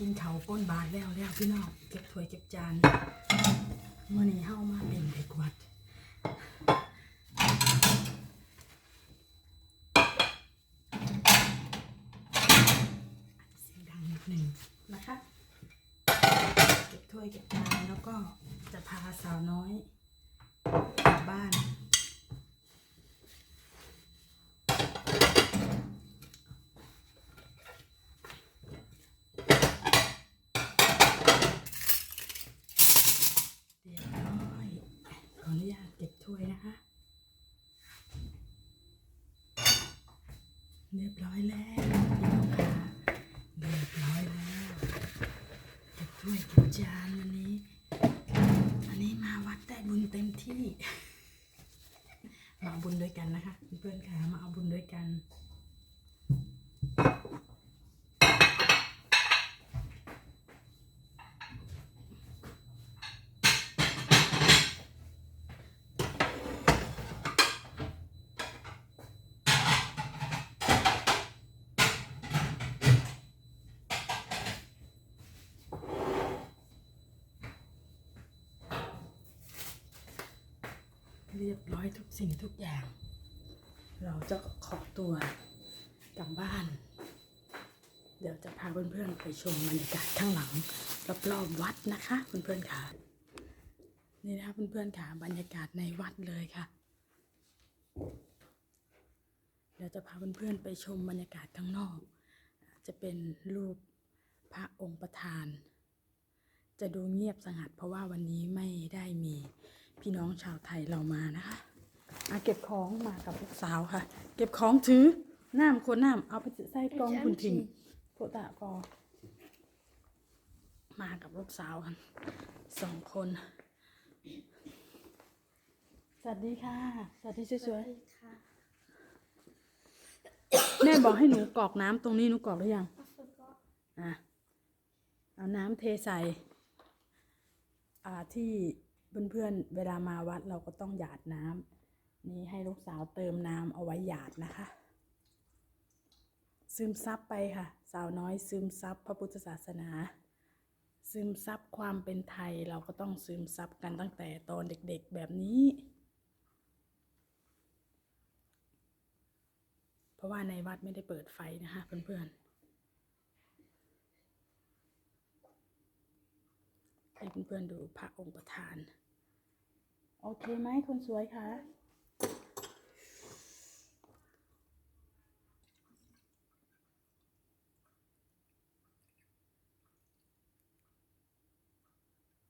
กินเขาวก้นบาทแล้วแล้วพี่น้องเก็บถ้วยเก็บจานมื่อนี้เฮามาเป็นเด็กวัดเสียงดังนิดหนึ่งนะคะ เก็บถ้วยเก็บจานแล้วก็จะพาสาวน้อยกลับบ้าน เรียบร้อยขออนุญาตเก็บถ้วยนะคะ เรี ยบร้อยแล้วพี่น้องค่ะเรียบร้อยแล้วเก็บถ้วยเก็บจานวันนี้อันนี้มาวัดได้บุญเต็มที่ มาเอาบุญด้วยกันนะคะเพื่อนค่ะมาเอาบุญด้วยกัน เรียบร้อยทุกสิ่งทุกอย่าง เราจะขอตัวกลับบ้าน เดี๋ยวจะพาเพื่อนๆไปชมบรรยากาศข้างหลังรอบๆวัดนะคะเพื่อนๆค่ะนี่นะคะเพื่อนๆค่ะบรรยากาศในวัดเลยค่ะ เดี๋ยวจะพาเพื่อนๆไปชมบรรยากาศข้างนอก จะเป็นรูปพระองค์ประธาน จะดูเงียบสงัดเพราะว่าวันนี้ไม่ได้มี พี่น้องชาวไทยเรามานะคะอาเก็บของมากับลูกสาวค่ะ เก็บของถือน้ำคนน้ำเอาไปใส่กล่องคุณทิ้งโคตะกอมากับลูกสาวกันสองคน สวัสดีค่ะ สวัสดีสวยๆแม่บอกให้หนูกรอกน้ำตรงนี้หนูกรอกหรือยังอะเอาน้ำเทใส่อ่าที่ เพื่อนๆเวลามาวัดเราก็ต้องหยาดน้ำนี่ให้ลูกสาวเติมน้ำเอาไว้หยาดนะคะ ซึมซับไปค่ะ สาวน้อยซึมซับพระพุทธศาสนา ซึมซับความเป็นไทยเราก็ต้องซึมซับกันตั้งแต่ตอนเด็กๆแบบนี้ เพราะว่าในวัดไม่ได้เปิดไฟนะคะเพื่อนๆ ให้เพื่อนๆดูพระองค์ประธาน โอเคไหมคนสวยคะ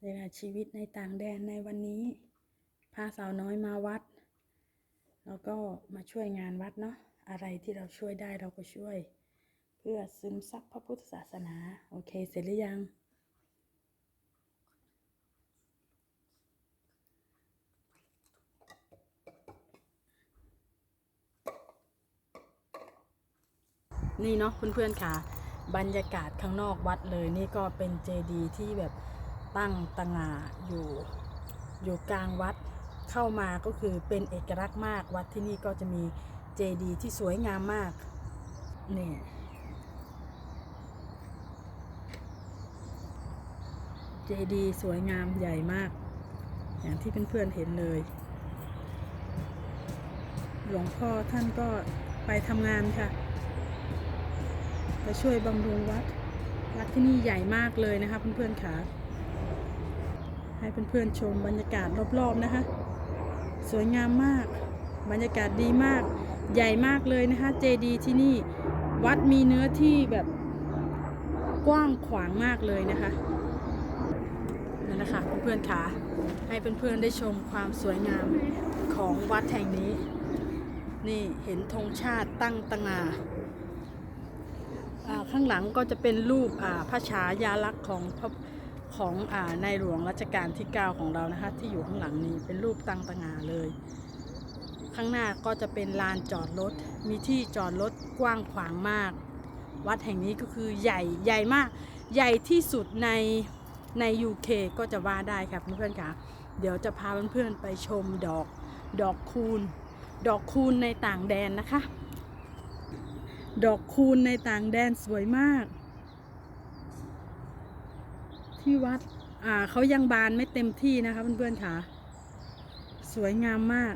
เวลาชีวิตในต่างแดนในวันนี้ พาสาวน้อยมาวัด แล้วก็มาช่วยงานวัดเนาะอะไรที่เราช่วยได้เราก็ช่วย เพื่อซึมซับพระพุทธศาสนา โอเค เสร็จหรือยัง นี่เนาะเพื่อนๆค่ะ บรรยากาศข้างนอกวัดเลยนี่ก็เป็นเจดีย์ที่แบบตั้งตงาอยู่อยู่กลางวัดเข้ามาก็คือเป็นเอกลักษณ์มากวัดที่นี่ก็จะมีเจดีย์ที่สวยงามมากนี่เจดีย์สวยงามใหญ่มาก อย่างที่เพื่อนๆเห็นเลย หลวงพ่อท่านก็ไปทำงานค่ะ ไปช่วยบำรุงวัด วัดที่นี่ใหญ่มากเลยนะคะเพื่อนๆค่ะ ให้เพื่อนๆชมบรรยากาศรอบๆนะคะ สวยงามมาก บรรยากาศดีมาก ใหญ่มากเลยนะคะ เจดีที่นี่ วัดมีเนื้อที่แบบกว้างขวางมากเลยนะคะนั่นแหละค่ะเพื่อนๆค่ะให้เพื่อนๆได้ชมความสวยงามของวัดแห่งนี้ นี่เห็นธงชาติตั้งตงาอ่า ข้างหลังก็จะเป็นรูปพระฉายาลักษณ์ของพระของอ่าในหลวงรัชกาลที่ 9 ของเรานะคะที่อยู่ข้างหลังนี้เป็นรูปตั้งตงาเลย ข้างหน้าก็จะเป็นลานจอดรถมีที่จอดรถกว้างขวางมาก วัดแห่งนี้ก็คือใหญ่ใหญ่มาก ใหญ่ที่สุดในใน UK ก็จะว่าได้ค่ะเพื่อนๆค่ะเดี๋ยวจะพาเพื่อนๆไปชมดอกดอกคูณ ดอกคูณในต่างแดนนะคะ ดอกคูณในต่างแดนสวยมาก ที่วัด อ่าเขายังบานไม่เต็มที่นะคะเพื่อนๆค่ะ สวยงามมาก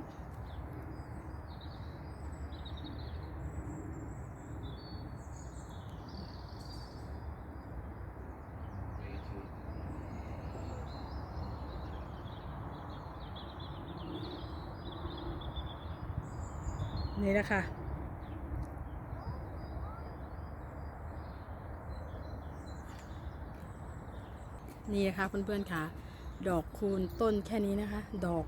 นี่แหละค่ะ นี่นะคะเพื่อนๆค่ะ ดอกคูณต้นแค่นี้นะคะ ดอก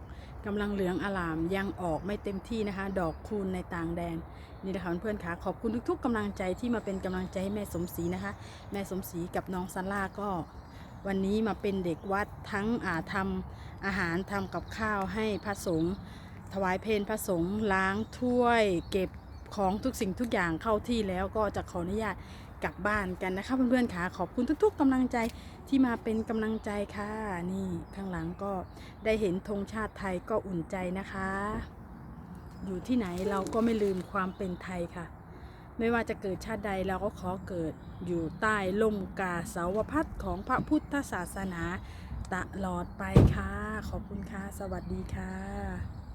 กำลังเหลืองอลามยังออกไม่เต็มที่นะคะ ดอกคูณในต่างแดนนี่นะคะเพื่อนๆค่ะขอบคุณทุก ๆกำลังใจที่มาเป็นกำลังใจให้แม่สมศรีนะคะ แม่สมศรีกับน้องซันล่าก็ วันนี้มาเป็นเด็กวัดทั้งอาทำอาหารทำกับข้าวให้พระสงฆ์ถวายเพลพระสงฆ์ล้างถ้วย เก็บของทุกสิ่งทุกอย่างเข้าที่แล้วก็จะขออนุญาต กลับบ้านกันนะคะเพื่อนๆค่ะขอบคุณทุก ๆกำลังใจที่มาเป็นกำลังใจค่ะ นี่ข้างหลังก็ได้เห็นธงชาติไทยก็อุ่นใจนะคะ อยู่ที่ไหนเราก็ไม่ลืมความเป็นไทยค่ะ ไม่ว่าจะเกิดชาติใดเราก็ขอเกิดอยู่ใต้ล่มกาเสาวพัดของพระพุทธศาสนาตลอดไปค่ะ ขอบคุณค่ะ สวัสดีค่ะ